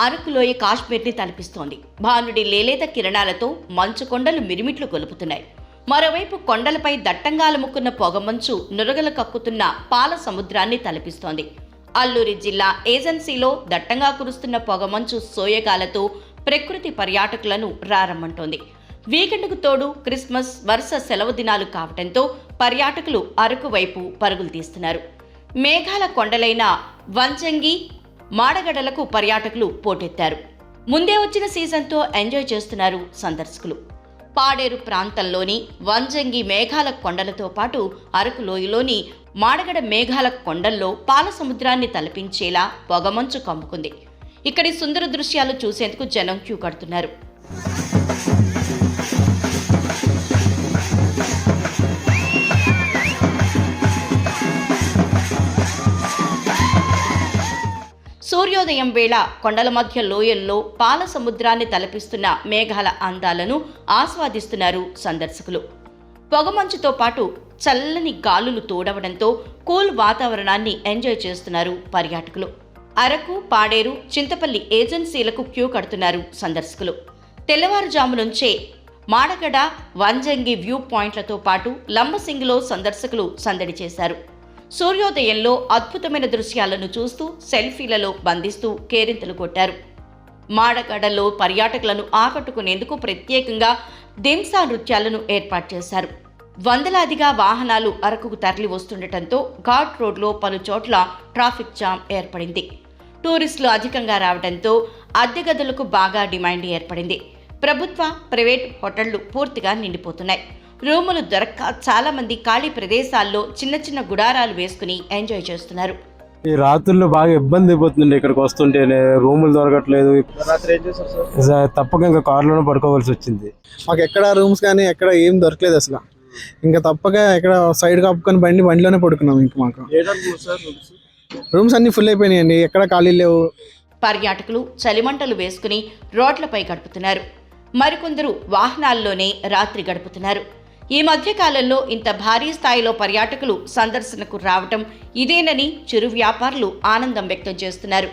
అరకులోయ కాశ్మీర్ని తలపిస్తోంది. భానుడి లేలేత కిరణాలతో మంచు కొండలు మిరిమిట్లు గొలుపుతున్నాయి. మరోవైపు కొండలపై దట్టంగా అలుముకున్న పొగమంచు నురగలు కక్కుతున్న పాల సముద్రాన్ని తలపిస్తోంది. అల్లూరి జిల్లా ఏజెన్సీలో దట్టంగా కురుస్తున్న పొగమంచు సోయగాలతో ప్రకృతి పర్యాటకులను రారమ్మంటోంది. వీకెండ్కు తోడు క్రిస్మస్ వరుస సెలవు దినాలు కావడంతో పర్యాటకులు అరకు వైపు పరుగులు తీస్తున్నారు. మేఘాల కొండలైన వంచంగి మాడగడలకు పర్యాటకులు పోటెత్తారు. ముందే వచ్చిన సీజన్తో ఎంజాయ్ చేస్తున్నారు సందర్శకులు. పాడేరు ప్రాంతంలోని వంజంగి మేఘాల కొండలతో పాటు అరకు లోయలోని మాడగడ మేఘాల కొండల్లో పాల సముద్రాన్ని తలపించేలా పొగమంచు కమ్ముకుంది. ఇక్కడి సుందర దృశ్యాలు చూసేందుకు జనం క్యూ కడుతున్నారు. సూర్యోదయం వేళ కొండల మధ్య లోయల్లో పాల సముద్రాన్ని తలపిస్తున్న మేఘాల అందాలను ఆస్వాదిస్తున్నారు సందర్శకులు. పొగమంచుతో పాటు చల్లని గాలులు తోడవడంతో కూల్ వాతావరణాన్ని ఎంజాయ్ చేస్తున్నారు పర్యాటకులు. అరకు పాడేరు చింతపల్లి ఏజెన్సీలకు క్యూ కడుతున్నారు సందర్శకులు. తెల్లవారుజాము నుంచే మాడగడ వంజంగి వ్యూ పాయింట్లతో పాటు లంబసింగిలో సందర్శకులు సందడి చేశారు. సూర్యోదయంలో అద్భుతమైన దృశ్యాలను చూస్తూ సెల్ఫీలలో బంధిస్తూ కేరింతలు కొట్టారు. మాడగడలో పర్యాటకులను ఆకట్టుకునేందుకు ప్రత్యేకంగా దింసా నృత్యాలను ఏర్పాటు చేశారు. వందలాదిగా వాహనాలు అరకుకు తరలి వస్తుండటంతో ఘాట్ రోడ్లో పలు చోట్ల ట్రాఫిక్ జామ్ ఏర్పడింది. టూరిస్టులు అధికంగా రావడంతో అద్దె గదులకు బాగా డిమాండ్ ఏర్పడింది. ప్రభుత్వ ప్రైవేట్ హోటళ్ళు పూర్తిగా నిండిపోతున్నాయి. రూములు దొరక్క చాలా మంది ఖాళీ ప్రదేశాల్లో చిన్న చిన్న గుడారాలు వేసుకుని ఎంజాయ్ చేస్తున్నారు. ఈ రాత్రుల్లో బాగా ఇబ్బంది అయిపోతుంది ఇక్కడికి వస్తుంటేనే. రూములు దొరకట్లేదు. తప్పక ఇంకా కారులోనే పడుకోవాల్సి వచ్చింది. మాకు ఎక్కడ రూమ్స్ కానీ ఎక్కడ ఏం దొరకలేదు అసలు. ఇంకా తప్పక ఎక్కడ సైడ్ కప్పుకొని బండి బండిలోనే పడుకున్నాం ఇంకా మాకు. రూమ్స్? అన్ని ఫుల్ అయిపోయినాయండి. ఎక్కడ ఖాళీ లేవు. పర్యాటకులు చలిమంటలు వేసుకుని రోడ్లపై గడుపుతున్నారు. మరికొందరు వాహనాల్లోనే రాత్రి గడుపుతున్నారు. ఈ మధ్యకాలంలో ఇంత భారీ స్థాయిలో పర్యాటకులు సందర్శనకు రావటం ఇదేనని చిరు వ్యాపారులు ఆనందం వ్యక్తం చేస్తున్నారు.